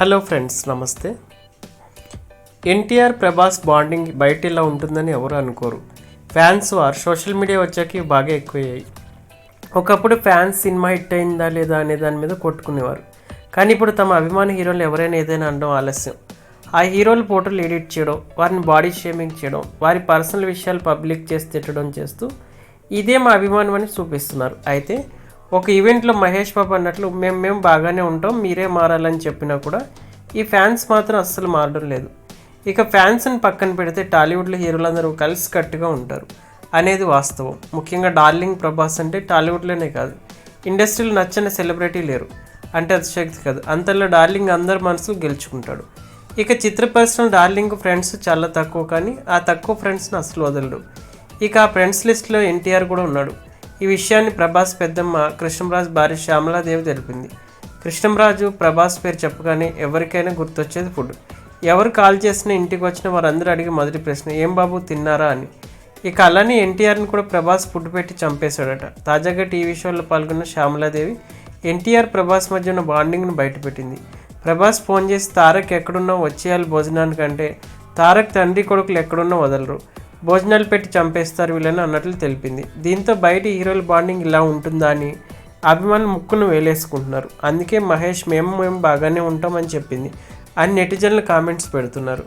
Hello friends నమస్తే. NTR Prabhas bonding బయట ఇలా ఉంటుందని ఎవరు అనుకోరు. ఫ్యాన్స్ వార్ సోషల్ మీడియా వచ్చాక బాగా ఎక్కువయ్యాయి. ఒకప్పుడు ఫ్యాన్స్ సినిమా హిట్ అయిందా లేదా అనే దాని మీద కొట్టుకునేవారు. కానీ ఇప్పుడు తమ అభిమాన హీరోలు ఎవరైనా ఏదైనా అనడం ఆలస్యం. ఆ హీరోల ఫోటోలు ఎడిట్ చేయడం వారిని బాడీ షేమింగ్ చేయడం వారి పర్సనల్ విషయాలు పబ్లిక్ చేసి తిట్టడం చేస్తూ ఇదే మా అభిమానం అని చూపిస్తున్నారు. అయితే ఒక ఈవెంట్లో మహేష్ బాబు అన్నట్లు మేము మేము బాగానే ఉంటాం మీరే మారాలని చెప్పినా కూడా ఈ ఫ్యాన్స్ మాత్రం అస్సలు మారడం లేదు. ఇక ఫ్యాన్స్ని పక్కన పెడితే టాలీవుడ్లో హీరోలందరూ కలిసి కట్టుగా ఉంటారు అనేది వాస్తవం. ముఖ్యంగా డార్లింగ్ ప్రభాస్ అంటే టాలీవుడ్లోనే కాదు ఇండస్ట్రీలో నచ్చని సెలబ్రిటీ లేరు. అంటే అతిశక్తి కాదు. అంతలో డార్లింగ్ అందరి మనసులు గెలుచుకుంటాడు. ఇక చిత్ర పరిశ్రమ డార్లింగ్ ఫ్రెండ్స్ చాలా తక్కువ కానీ ఆ తక్కువ ఫ్రెండ్స్ని అసలు వదలడు. ఇక ఆ ఫ్రెండ్స్ లిస్ట్లో ఎన్టీఆర్ కూడా ఉన్నాడు. ఈ విషయాన్ని ప్రభాస్ పెద్దమ్మ కృష్ణరాజ్ భార్య శ్యామలాదేవి తెలిపింది. కృష్ణంరాజు ప్రభాస్ పేరు చెప్పగానే ఎవరికైనా గుర్తొచ్చేది ఫుడ్. ఎవరు కాల్ చేసినా ఇంటికి వచ్చిన వారందరూ అడిగే మొదటి ప్రశ్న ఏం బాబు తిన్నారా? అని. ఇక అలానే ఎన్టీఆర్ని కూడా ప్రభాస్ ఫుడ్ పెట్టి చంపేశాడట. తాజాగా టీవీ షోలో పాల్గొన్న శ్యామలాదేవి ఎన్టీఆర్ ప్రభాస్ మధ్య ఉన్న బాండింగ్ను బయటపెట్టింది. ప్రభాస్ ఫోన్ చేసి తారక్ ఎక్కడున్నా వచ్చేయాలి భోజనానికంటే. తారక్ తండ్రి కొడుకులు ఎక్కడున్నా వదలరు. భోజనాలు పెట్టి చంపేస్తారు వీళ్ళని అన్నట్లు తెలిపింది. దీంతో బయట హీరోల బాండింగ్ ఇలా ఉంటుందా అని అభిమానులు ముక్కును వేలేసుకుంటున్నారు. అందుకే మహేష్ మేము మేము బాగానే ఉంటామని చెప్పింది అని నెటిజన్లు కామెంట్స్ పెడుతున్నారు.